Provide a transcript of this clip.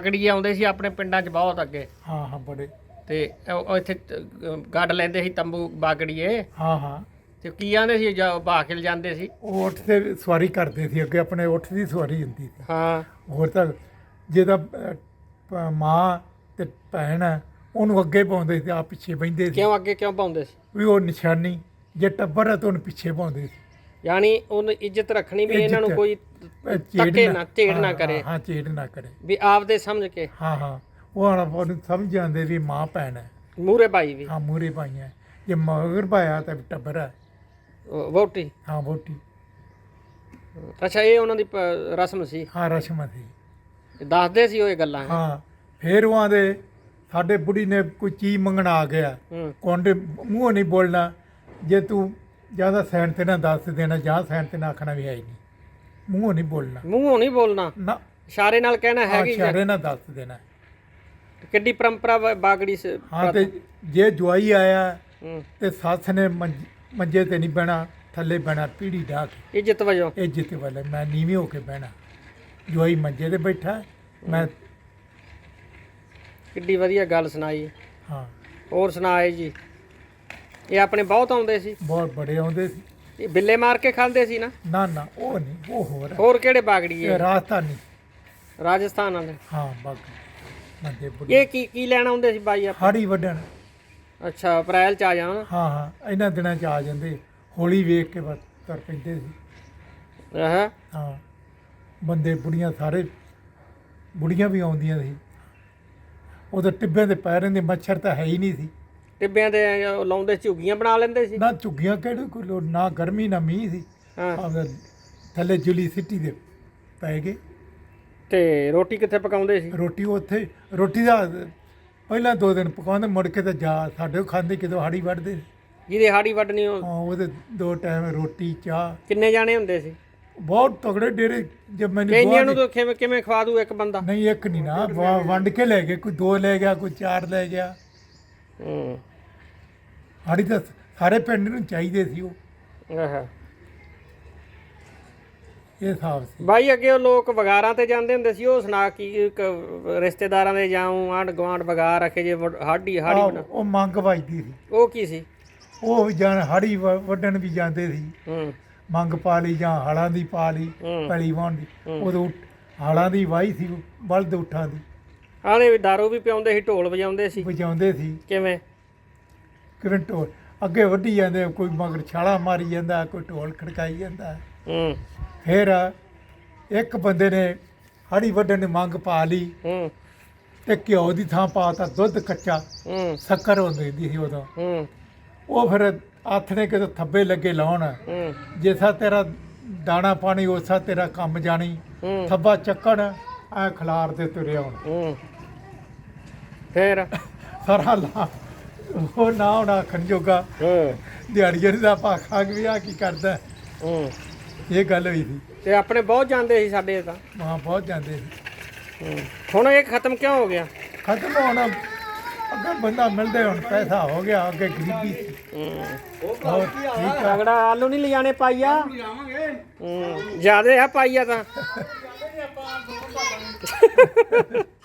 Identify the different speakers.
Speaker 1: ਬਾਗੜੀਏ ਆਉਂਦੇ ਸੀ ਆਪਣੇ ਪਿੰਡਾਂ 'ਚ ਬਹੁਤ ਅੱਗੇ।
Speaker 2: ਹਾਂ ਹਾਂ ਬੜੇ।
Speaker 1: ਤੇ ਉਹ ਉਹ ਇੱਥੇ ਅਹ, ਗੱਡ ਲੈਂਦੇ ਸੀ ਤੰਬੂ ਬਾਗੜੀਏ
Speaker 2: ਹਾਂ ਹਾਂ।
Speaker 1: ਤੇ ਕੀ ਆਂਦੇ ਸੀ ਜਾ ਬਾਖਿਲ ਜਾਂਦੇ ਸੀ?
Speaker 2: ਉਹ ਉੱਠ ਤੇ ਸਵਾਰੀ ਕਰਦੇ ਸੀ ਅੱਗੇ ਆਪਣੇ ਉੱਠ ਦੀ ਸਵਾਰੀ ਹੁੰਦੀ ਸੀ।
Speaker 1: ਹਾਂ।
Speaker 2: ਹੋਰ ਤਾਂ ਜਿਹਦਾ ਅਹ, ਪ- ਮਾਂ ਤੇ ਭੈਣ ਆ, ਉਹਨੂੰ ਅੱਗੇ ਪਾਉਂਦੇ ਸੀ ਆ ਪਿੱਛੇ ਬੈਂਦੇ ਸੀ।
Speaker 1: ਕਿਉਂ ਅੱਗੇ ਕਿਉਂ ਪਾਉਂਦੇ ਸੀ?
Speaker 2: ਵੀ ਉਹ ਨਿਸ਼ਾਨੀ ਜੇ ਟੱਬਰ ਆ ਤਾਂ ਉਹਨੂੰ ਪਿੱਛੇ ਪਾਉਂਦੇ ਸੀ।
Speaker 1: ਯਾਨੀ ਉਹਨੂੰ ਇੱਜ਼ਤ ਰੱਖਣੀ ਵੀ ਇਹਨਾਂ ਨੂੰ
Speaker 2: ਇੱਜ਼ਤ।
Speaker 1: ਕੋਈ
Speaker 2: ਇਹ
Speaker 1: ਧੱਕੇ ਨਾ ਢੇੜ ਨਾ
Speaker 2: ਹਾਂ,
Speaker 1: ਕਰੇ।
Speaker 2: ਹਾਂ ਢੇੜ ਨਾ ਕਰੇ।
Speaker 1: ਵੀ ਆਪਦੇ ਸਮਝ ਕੇ।
Speaker 2: ਹਾਂ ਹਾਂ। ਉਹ ਹਣ ਉਹਨੂੰ ਸਮਝ ਜਾਂਦੇ ਵੀ ਮਾਂ ਭੈਣ ਹੈ।
Speaker 1: ਮੂਰੇ ਭਾਈ ਵੀ।
Speaker 2: ਹਾਂ ਮੂਰੇ ਪਾਈਆਂ ਜੇ ਮਗਰ ਪਾਇਆ ਤਾਂ ਟੱਬਰ ਹੈ।
Speaker 1: ਉਹ ਵਹੁਟੀ।
Speaker 2: ਹਾਂ ਵੋਟੀ
Speaker 1: ਅੱਛਾ ਇਹ ਉਹਨਾਂ ਦੀ ਪ- ਰਸਮ ਸੀ।
Speaker 2: ਹਾਂ ਰਸਮ ਸੀ।
Speaker 1: ਦੱਸਦੇ ਸੀ ਉਹ ਇਹ ਗੱਲਾਂ।
Speaker 2: ਹਾਂ ਫੇਰ ਉਹ ਆਂਦੇ ਸਾਡੇ ਬੁੜੀ ਨੇ ਕੋਈ ਚੀਜ਼ ਮੰਗਣ ਆ ਗਿਆ।
Speaker 1: ਹੂੰ।
Speaker 2: ਕੋਂਡੇ ਮੂੰਹੋਂ ਨਹੀਂ ਬੋਲਣਾ। ਜੇ ਤੂੰ ਜ਼ਿਆਦਾ ਸੈਨ ਤੇ ਨਾ ਦੱਸ ਦੇਣਾ ਜਾਂ ਸੈਨ ਤੇ ਨਾ ਆਖਣਾ ਵੀ ਹੈ ਹੀ ਨਹੀਂ। ਮੂੰਹੋਂ ਨਹੀਂ ਬੋਲਣਾ।
Speaker 1: ਮੂੰਹੋਂ ਨਹੀਂ ਬੋਲਣਾ।
Speaker 2: ਨਾ।
Speaker 1: ਇਸ਼ਾਰੇ ਨਾਲ ਕਹਿਣਾ ਹੈਗੀ
Speaker 2: ਇਸ਼ਾਰੇ ਨਾਲ ਦੱਸ ਦੇਣਾ।
Speaker 1: ਕਿੱਡੀ ਪਰੰਪਰਾ ਬਾਗੜੀ ਸ
Speaker 2: ਹਾਂ ਤੇ ਜੇ ਜਵਾਈ ਆਇਆ
Speaker 1: ਹੂੰ,
Speaker 2: ਤੇ ਸੱਸ ਨੇ ਮੰਜ- ਤੇ ਨਹੀਂ ਬਹਿਣਾ ਥੱਲੇ ਬਹਿਣਾ ਪੀੜੀ ਢਾ ਕੇ।
Speaker 1: ਇੱਜ਼ਤ ਵਜੋਂ।
Speaker 2: ਇਹ ਜਿੱਤ ਵਾਲੇ ਮੈਂ ਨੀਵੇਂ ਹੋ ਕੇ ਬਹਿਣਾ। ਜਵਾਈ ਮੰਜੇ ਤੇ ਬੈਠਾ ਮੈਂ
Speaker 1: ਕਿੱਡੀ ਵਧੀਆ ਗੱਲ ਸੁਣਾਈ।
Speaker 2: ਹਾਂ।
Speaker 1: ਹੋਰ ਸੁਣਾਏ ਜੀ। ਇਹ ਆਪਣੇ ਬਹੁਤ ਆਉਂਦੇ ਸੀ।
Speaker 2: ਬਹੁਤ ਬੜੇ ਆਉਂਦੇ ਸੀ।
Speaker 1: ਇਹ ਬਿੱਲੇ ਮਾਰ ਕੇ ਖਾਂਦੇ ਸੀ ਨਾ?
Speaker 2: ਨਾ ਨਾ ਉਹ ਨਹੀਂ ਉਹ ਹੋਰ ਹੈ।
Speaker 1: ਹੋਰ ਕਿਹੜੇ ਬਾਗੜੀ
Speaker 2: ਇਹ
Speaker 1: ਹੈ
Speaker 2: ਰਾਜਸਥਾਨੀ।
Speaker 1: ਰਾਜਸਥਾਨ ਵਾਲੇ।
Speaker 2: ਹਾਂ ਬਾਗ
Speaker 1: ਇਹ ਕੀ ਕੀ ਲੈਣ ਆਉਂਦੇ ਸੀ ਬਾਈ ਆਪ?
Speaker 2: ਹਾੜੀ ਵੱਢਣ।
Speaker 1: ਅੱਛਾ ਅਪ੍ਰੈਲ ਚ ਆ ਜਾਣ।
Speaker 2: ਹਾਂ ਹਾਂ ਇਹਨਾਂ ਦਿਨਾਂ ਚ ਆ ਜਾਂਦੇ। ਹੋਲੀ ਵੇਖ ਕੇ ਬਸ ਤੁਰ ਪੈਂਦੇ ਸੀ।
Speaker 1: ਆਹ
Speaker 2: ਹਾਂ ਬੰਦੇ ਬੁੜੀਆਂ ਸਾਰੇ ਬੁੜੀਆਂ ਵੀ ਆਉਂਦੀਆਂ ਸੀ। ਉਹਦੇ ਟਿੱਬਿਆਂ ਦੇ ਪੈਰਾਂ ਦੇ ਮੱਛਰ ਤਾਂ ਹੈ ਹੀ ਨਹੀਂ ਸੀ।
Speaker 1: ਟਿੱਬਿਆਂ ਉਹ ਲਾਉਂਦੇ ਝੁੱਗੀਆਂ ਬਣਾ ਲੈਂਦੇ ਸੀ।
Speaker 2: ਨਾ ਝੁੱਗੀਆਂ ਕਿਹੜੇ ਕੋਈ ਲੋ- ਨਾ ਗਰਮੀ ਨਾ ਮੀਂਹ ਸੀ।
Speaker 1: ਹਾਂ।
Speaker 2: ਆਪਦਾ ਥੱਲੇ ਜੁਲੀ ਸਿੱਟੀ ਦੇ ਪੈ ਗਏ।
Speaker 1: ਤੇ ਰੋਟੀ ਕਿੱਥੇ ਪਕਾਉਂਦੇ ਸੀ?
Speaker 2: ਰੋਟੀ ਉੱਥੇ ਰੋਟੀ ਦਾ ਪਹਿਲਾਂ ਦੋ ਦਿਨ ਪਕਾਉਂਦੇ ਮੁੜ ਕੇ ਤਾਂ ਜਾ ਸਾਡੇ ਖਾਂਦੇ ਕਿਦੋਂ ਹਾੜੀ ਵੱਢਦੇ। ਸੀ।
Speaker 1: ਜਿਹਦੇ ਹਾੜੀ ਵੱਢਣੀ ਉਹ
Speaker 2: ਹਾਂ ਉਹਦੇ ਦੋ ਟਾਈਮ ਰੋਟੀ ਚਾਹ।
Speaker 1: ਕਿੰਨੇ ਜਾਣੇ ਹੁੰਦੇ ਸੀ?
Speaker 2: ਬਹੁਤ ਤਗੜੇ ਡੇਰੇ ਜਦ ਮੈਨੂੰ
Speaker 1: ਇੰਨੀਆਂ ਨੂੰ ਤਾਂ ਕਿਵੇਂ ਕਿਵੇਂ ਖਵਾ ਦੂ ਇੱਕ ਬੰਦਾ?
Speaker 2: ਨਹੀਂ ਇੱਕ ਨਹੀਂ ਨਾ ਵ- ਵੰਡ ਕੇ ਲੈ ਗਏ ਕੋਈ ਦੋ ਲੈ ਗਿਆ ਕੋਈ ਚਾਰ ਲੈ ਗਿਆ।
Speaker 1: ਹੂੰ।
Speaker 2: ਹਾੜੀ ਤਾਂ ਸਾਰੇ ਪਿੰਡ ਨੂੰ ਚਾਹੀਦੇ ਸੀ ਉਹ।
Speaker 1: ਆਹ।
Speaker 2: ਇਹ ਹਿਸਾਬ ਸੀ।
Speaker 1: ਬਾਈ ਅੱਗੇ ਉਹ ਲੋਕ ਵਗਾਰਾਂ ਤੇ ਜਾਂਦੇ ਹੁੰਦੇ ਸੀ ਉਹ ਸੁਣਾ ਕੀ ਇੱਕ ਰਿਸ਼ਤੇਦਾਰਾਂ ਦੇ ਜਾਉਂ ਆਂਢ ਗੁਆਂਢ ਵਗਾਰ ਰੱਖੇ ਜੇ ਹਾੜੀ
Speaker 2: ਆਹ,
Speaker 1: ਬਣਾ।
Speaker 2: ਉਹ ਮੰਗ ਵੱਜਦੀ ਸੀ।
Speaker 1: ਉਹ ਕੀ ਸੀ?
Speaker 2: ਉਹ ਵੀ ਜਾਣ ਹਾੜੀ ਵ- ਵੱਢਣ ਵੀ ਜਾਂਦੇ ਸੀ।
Speaker 1: ਹੂੰ।
Speaker 2: ਮੰਗ ਪਾ ਲਈ ਜਾਂ ਹਾਲਾਂ ਦੀ ਪਾ ਲਈ
Speaker 1: ਹੂੰ।
Speaker 2: ਪੈਲੀ ਵਾਹਣ ਦੀ। ਉਦੋਂ ਹਾਲਾਂ ਦੀ ਵਾਹੀ ਸੀ ਬਲਦ ਉਠਾਂ ਦੀ।
Speaker 1: ਆਲੇ ਵੀ ਦਾਰੂ ਵੀ ਪਿਆਉਂਦੇ ਸੀ ਢੋਲ ਵਜਾਉਂਦੇ ਸੀ।
Speaker 2: ਵਜਾਉਂਦੇ ਸੀ।
Speaker 1: ਕਿਵੇਂ?
Speaker 2: ਕਿਵੇਂ ਢੋਲ ਅੱਗੇ ਵੱਢੀ ਜਾਂਦੇ ਕੋਈ ਮਗਰ ਛਾਲਾ ਮਾਰੀ ਜਾਂਦਾ ਕੋਈ ਢੋਲ ਖੜਕਾਈ ਜਾਂਦਾ।
Speaker 1: ਹੂੰ।
Speaker 2: ਫਿਰ ਇੱਕ ਬੰਦੇ ਨੇ ਹਾੜੀ ਵੱਢਣ ਦੀ ਮੰਗ ਪਾ ਲਈ
Speaker 1: ਹੂੰ।
Speaker 2: ਤੇ ਘਿਓ ਦੀ ਥਾਂ ਪਾਤਾ ਦੁੱਧ ਕੱਚਾ
Speaker 1: ਹੂੰ।
Speaker 2: ਸ਼ੱਕਰ ਹੁੰਦੀ ਸੀ ਉਦੋਂ।
Speaker 1: ਹੂੰ।
Speaker 2: ਉਹ ਫਿਰ ਆਥਣੇ ਕਿਤੇ ਥੱਬੇ ਲੱਗੇ ਲਾਉਣ।
Speaker 1: ਹੂੰ।
Speaker 2: ਜੈਸਾ ਤੇਰਾ ਦਾਣਾ ਪਾਣੀ ਉਸਾ ਤੇਰਾ ਕੰਮ ਜਾਣੀ। ਥੱਬਾ ਚੱਕਣ ਆ ਖਲਾਰ ਦੇ ਤੁਰੇ ਆਉਣ
Speaker 1: ਹੂੰ। ਫੇਰ?
Speaker 2: ਸਾਰਾ ਲਾ ਉਹ ਨਾ ਹੋਣਾ ਆਖਣ ਜੋਗਾ।
Speaker 1: ਹੂੰ।
Speaker 2: ਦਿਹਾੜੀਆਂ ਦਾ ਭਾਖਾ ਵੀ ਆ ਕੀ ਕਰਦਾ।
Speaker 1: ਹੂੰ।
Speaker 2: ਇਹ ਗੱਲ ਹੋਈ ਸੀ।
Speaker 1: ਤੇ ਆਪਣੇ ਬਹੁਤ ਜਾਂਦੇ ਸੀ ਸਾਡੇ ਤਾਂ।
Speaker 2: ਮਾਂ ਬਹੁਤ ਜਾਂਦੇ ਸੀ।
Speaker 1: ਹੂੰ। ਹੁਣ ਇਹ ਖਤਮ ਕਿਉਂ ਹੋ ਗਿਆ?
Speaker 2: ਖਤਮ ਹੋਣਾ। ਅੱਗੇ ਬੰਦਾ ਮਿਲਦੇ ਹੁਣ ਪੈਸਾ ਹੋ ਗਿਆ ਅੱਗੇ ਗਰੀਬੀ ਸੀ।
Speaker 1: ਹੂੰ।
Speaker 2: ਹੋਰ ਠੀਕ ਆ?
Speaker 1: ਅਗੜਾ ਆਲੂ ਨਹੀਂ ਲਿਜਾਣੇ ਪਾਈਆ? ਹੂੰ। ਜਿਆਦੇ ਆ ਪਾਈਆ ਤਾਂ।